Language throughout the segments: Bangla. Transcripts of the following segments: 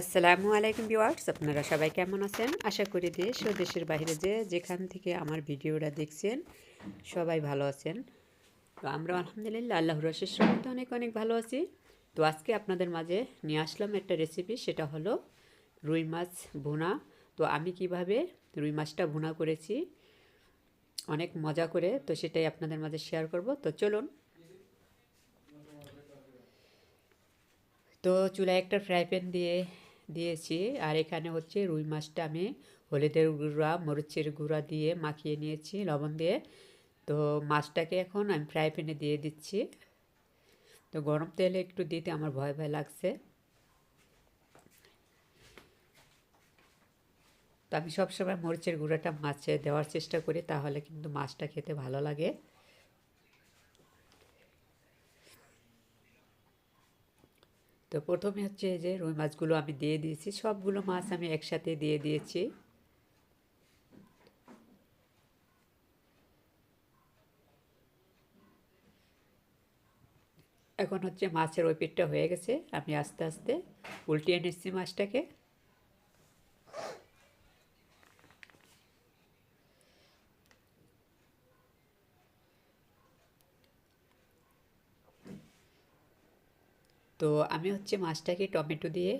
আসসালামু আলাইকুম ভিউয়ার্স, আপনারা সবাই কেমন আছেন? আশা করি দেশ ও দেশের বাইরে যে যেখান থেকে আমার ভিডিওটা দেখছেন, সবাই ভালো আছেন। তো আমরা আলহামদুলিল্লাহ আল্লাহর রশের রহমতে অনেক অনেক ভালো আছি। তো আজকে আপনাদের মাঝে নিয়ে আসলাম একটা রেসিপি সেটা হলো রুই মাছ ভুনা। তো আমি কীভাবে রুই মাছটা ভুনা করেছি, অনেক মজা করে, তো সেটাই আপনাদের মাঝে শেয়ার করব। তো চলুন। তো চুলায় একটা ফ্রাই প্যান দিয়ে দিয়েছি। আর এখানে হচ্ছে রুই মাছটা আমি হলুদের গুঁড়া, মরিচের গুঁড়া দিয়ে মাখিয়ে নিয়েছি, লবণ দিয়ে। তো মাছটাকে এখন আমি ফ্রাই প্যানে দিয়ে দিচ্ছি। তো গরম তেলে একটু দিতে আমার ভয় ভয় লাগছে। তো আমি সবসময় মরিচের গুঁড়াটা মাছে দেওয়ার চেষ্টা করি, তাহলে কিন্তু মাছটা খেতে ভালো লাগে। তো প্রথমে হচ্ছে যে রুই মাছগুলো আমি দিয়ে দিয়েছি। সবগুলো মাছ আমি একসাথে দিয়ে দিয়েছি। এখন হচ্ছে মাছের ওই পেটটা হয়ে গেছে। আমি আস্তে আস্তে উল্টিয়ে নিচ্ছি মাছটাকে। তো আমি হচ্ছে মাছটাকে টমেটো দিয়ে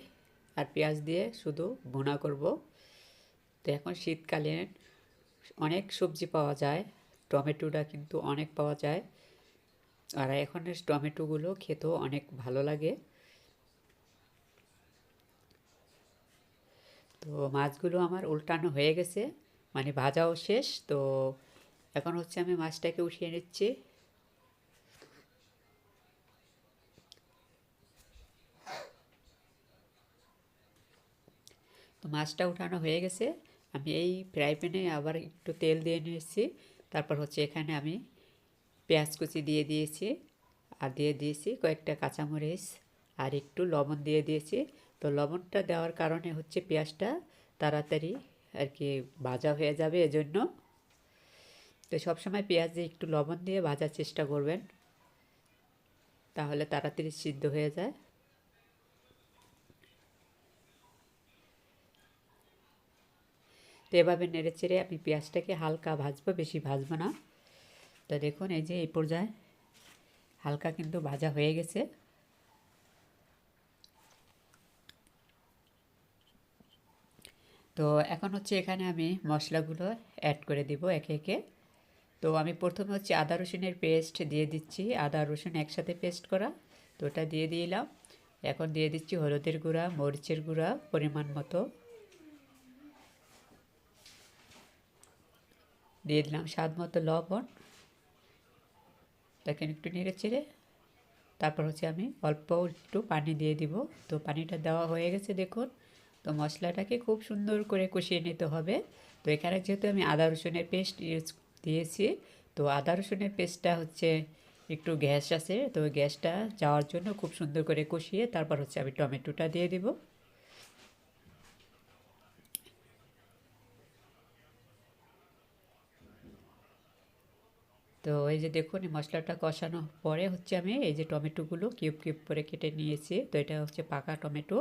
আর পেঁয়াজ দিয়ে শুধু ভুনা করব। তো এখন শীতকালে অনেক সবজি পাওয়া যায়, টমেটোটা কিন্তু অনেক পাওয়া যায়। আর এখনের টমেটোগুলো খেতেও অনেক ভালো লাগে। তো মাছগুলো আমার উল্টানো হয়ে গেছে মানে ভাজাও শেষ। তো এখন হচ্ছে আমি মাছটাকে উঠিয়ে নিচ্ছি। তো মাছটা উঠানো হয়ে গেছে। আমি এই ফ্রাই প্যানে আবার একটু তেল দিয়ে নিয়েছি। তারপর হচ্ছে এখানে আমি পেঁয়াজ কুচি দিয়ে দিয়েছি আর দিয়ে দিয়েছি কয়েকটা কাঁচামরিচ আর একটু লবণ দিয়ে দিয়েছি। তো লবণটা দেওয়ার কারণে হচ্ছে পেঁয়াজটা তাড়াতাড়ি আর কি ভাজা হয়ে যাবে এজন্য। তো সবসময় পেঁয়াজে একটু লবণ দিয়ে ভাজার চেষ্টা করবেন। তাহলে তাড়াতাড়ি সিদ্ধ হয়ে যায়। তো এভাবে নেড়ে চেড়ে আমি পেঁয়াজটাকে হালকা ভাজবো, বেশি ভাজবো না। তো দেখুন, এই যে এই পর্যায়ে হালকা কিন্তু ভাজা হয়ে গেছে। তো এখন হচ্ছে এখানে আমি মশলাগুলো অ্যাড করে দিব একে একে। তো আমি প্রথমে হচ্ছে আদা রসুনের পেস্ট দিয়ে দিচ্ছি, আদা রসুন একসাথে পেস্ট করা। তো ওটা দিয়ে দিলাম। এখন দিয়ে দিচ্ছি হলুদের গুঁড়া, মরিচের গুঁড়া পরিমাণ মতো। দিয়ে দিলাম স্বাদ মতো লবণ। তাকে একটু নেড়ে চেড়ে তারপর হচ্ছে আমি অল্প একটু পানি দিয়ে দিব। তো পানিটা দেওয়া হয়ে গেছে দেখুন। তো মশলাটাকে খুব সুন্দর করে কষিয়ে নিতে হবে। তো এখানে যেহেতু আমি আদা রসুনের পেস্ট ইউজ দিয়েছি, তো আদা রসুনের পেস্টটা হচ্ছে একটু গ্যাস আছে। তো গ্যাসটা যাওয়ার জন্য খুব সুন্দর করে কষিয়ে তারপর হচ্ছে আমি টমেটোটা দিয়ে দিব। তো এই যে দেখুন, এই মশলাটা কষানো পরে হচ্ছে আমি এই যে টমেটোগুলো কিউব কিউব করে কেটে নিয়েছি। তো এটা হচ্ছে পাকা টমেটো।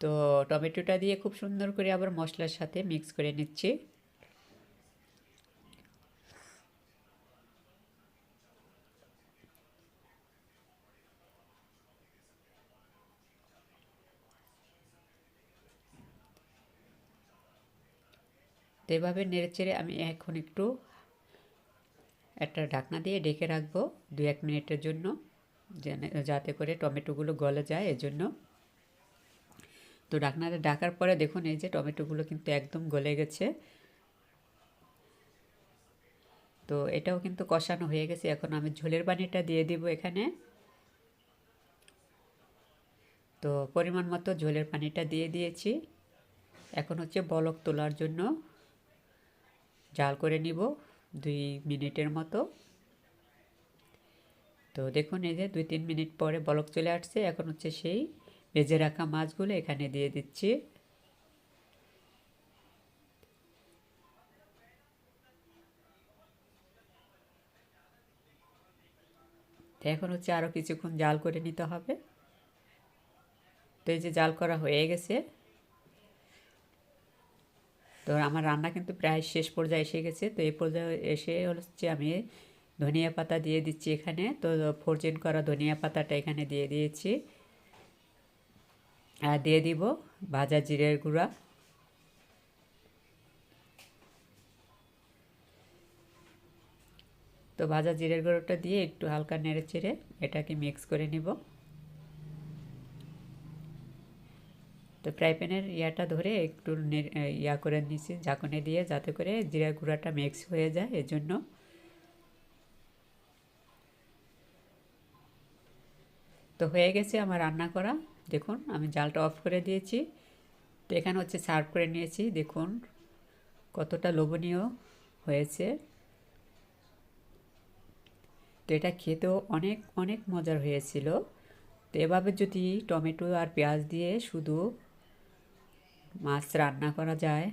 তো টমেটোটা দিয়ে খুব সুন্দর করে আবার মশলার সাথে মিক্স করে নিচ্ছি। তো এভাবে নেড়ে চেড়ে আমি এখন একটু একটা ঢাকনা দিয়ে ঢেকে রাখব দু এক মিনিটের জন্য যাতে করে টমেটোগুলো গলে যায়, এজন্য। তো ঢাকনাটা ডাকার পরে দেখুন, এই যে টমেটোগুলো কিন্তু একদম গলে গেছে। তো এটাও কিন্তু কষানো হয়ে গেছে। এখন আমি ঝোলের পানিটা দিয়ে দিব এখানে। তো পরিমাণ মতো ঝোলের পানিটা দিয়ে দিয়েছি। এখন হচ্ছে বলক তোলার জন্য জাল করে নিব। দুই মিনিটের মতো। তো দেখুন, এই যে দুই তিন মিনিট পরে বলক চলে আসছে। এখন হচ্ছে সেই ভেজে রাখা মাছগুলো এখানে দিয়ে দিচ্ছি। এখন হচ্ছে আরও কিছুক্ষণ জাল করে নিতে হবে। তো এই যে জাল করা হয়ে গেছে। তো আমার রান্না কিন্তু প্রায় শেষ পর্যায়ে এসে গেছে। তো এই পর্যায়ে এসে হচ্ছে আমি ধনিয়া পাতা দিয়ে দিচ্ছি এখানে। তো ফোরজেন করা ধনিয়া পাতাটা এখানে দিয়ে দিয়েছি। আর দিয়ে দিব ভাজা জিরের গুঁড়া। তো ভাজা জিরের গুঁড়োটা দিয়ে একটু হালকা নেড়ে চেড়ে এটাকে মিক্স করে নিব। তো ফ্রাই প্যানের ইয়াটা ধরে একটু ইয়া করে নিছি ঝাঁকুনে দিয়ে যাতে করে জিরা গুঁড়াটা মিক্স হয়ে যায়, এজন্য। তো হয়ে গেছে আমার রান্না করা। দেখুন, আমি জালটা অফ করে দিয়েছি। তো এখানে হচ্ছে সার্ভ করে নিয়েছি। দেখুন, কতটা লোভনীয় হয়েছে। তো এটা খেতেও অনেক অনেক মজার হয়েছিল। তো এভাবে যদি টমেটো আর পেঁয়াজ দিয়ে শুধু মাছ রান্না করা যায়।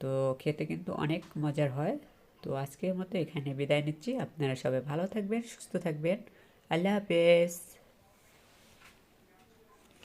তো খেতে কিন্তু অনেক মজার হয়। তো আজকের মতো এখানে বিদায় নিচ্ছি। আপনারা সবাই ভালো থাকবেন, সুস্থ থাকবেন। আল্লাহ হাফেজ।